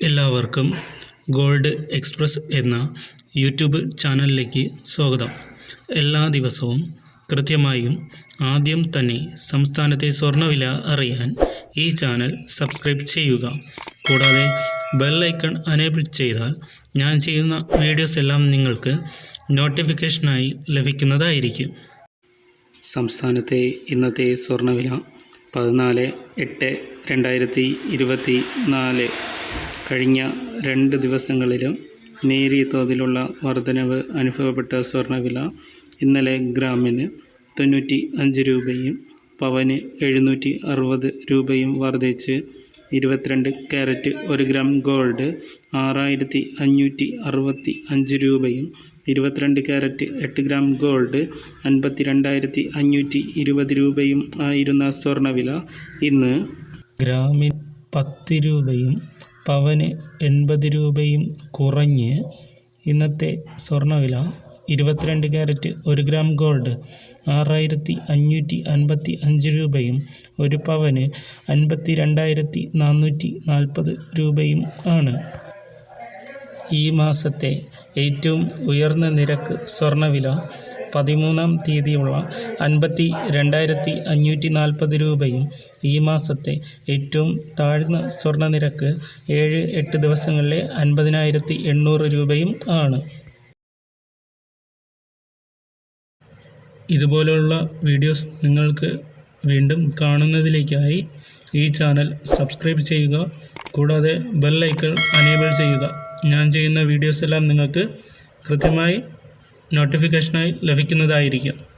എല്ലാവർക്കും gold express എന്ന YouTube ചാനലിലേക്ക് സ്വാഗതം. എല്ലാ ദിവസവും കൃത്യമായും ആദ്യം തന്നെ സംസ്ഥാനത്തെ സ്വർണവില അറിയാൻ ഈ ചാനൽ സബ്സ്ക്രൈബ് ചെയ്യുക. കൂടാതെ ബെല്ലൈക്കൺ അനേബിൾ ചെയ്താൽ ഞാൻ ചെയ്യുന്ന വീഡിയോസ് എല്ലാം നിങ്ങൾക്ക് നോട്ടിഫിക്കേഷനായി ലഭിക്കുന്നതായിരിക്കും. സംസ്ഥാനത്തെ ഇന്നത്തെ സ്വർണവില പതിനാല് എട്ട് രണ്ടായിരത്തി ഇരുപത്തി നാല് കഴിഞ്ഞ രണ്ട് ദിവസങ്ങളിലും നേരിയ തോതിലുള്ള വർധനവ് അനുഭവപ്പെട്ട സ്വർണവില ഇന്നലെ ഗ്രാമിന് തൊണ്ണൂറ്റി അഞ്ച് രൂപയും പവന് എഴുന്നൂറ്റി അറുപത് രൂപയും വർദ്ധിച്ച് ഇരുപത്തിരണ്ട് ക്യാരറ്റ് ഒരു ഗ്രാം ഗോൾഡ് ആറായിരത്തി അഞ്ഞൂറ്റി അറുപത്തി അഞ്ച് രൂപയും ഇരുപത്തിരണ്ട് ക്യാരറ്റ് എട്ട് ഗ്രാം ഗോൾഡ് അൻപത്തി രണ്ടായിരത്തി അഞ്ഞൂറ്റി ഇരുപത് രൂപയും ആയിരുന്ന സ്വർണവില ഇന്ന് ഗ്രാമിന് പത്ത് രൂപയും പവന് എൺപത് രൂപയും കുറഞ്ഞ് ഇന്നത്തെ സ്വർണവില ഇരുപത്തിരണ്ട് ക്യാരറ്റ് ഒരു ഗ്രാം ഗോൾഡ് ആറായിരത്തി അഞ്ഞൂറ്റി അൻപത്തി അഞ്ച് രൂപയും ഒരു പവന് അൻപത്തി രണ്ടായിരത്തി നാനൂറ്റി നാൽപ്പത് രൂപയും ആണ്. ഈ മാസത്തെ ഏറ്റവും ഉയർന്ന നിരക്ക് സ്വർണവില പതിമൂന്നാം തീയതിയുള്ള അൻപത്തി രണ്ടായിരത്തി അഞ്ഞൂറ്റി നാൽപ്പത് രൂപയും ഈ മാസത്തെ ഏറ്റവും താഴ്ന്ന സ്വർണ നിരക്ക് ഏഴ് എട്ട് ദിവസങ്ങളിലെ അൻപതിനായിരത്തി എണ്ണൂറ് രൂപയും ആണ്. ഇതുപോലുള്ള വീഡിയോസ് നിങ്ങൾക്ക് വീണ്ടും കാണുന്നതിലേക്കായി ഈ ചാനൽ സബ്സ്ക്രൈബ് ചെയ്യുക കൂടാതെ ബെൽ ഐക്കൺ അനേബിൾ ചെയ്യുക. ഞാൻ ചെയ്യുന്ന വീഡിയോസ് എല്ലാം നിങ്ങൾക്ക് കൃത്യമായി നോട്ടിഫിക്കേഷനായി ലഭിക്കുന്നതായിരിക്കും.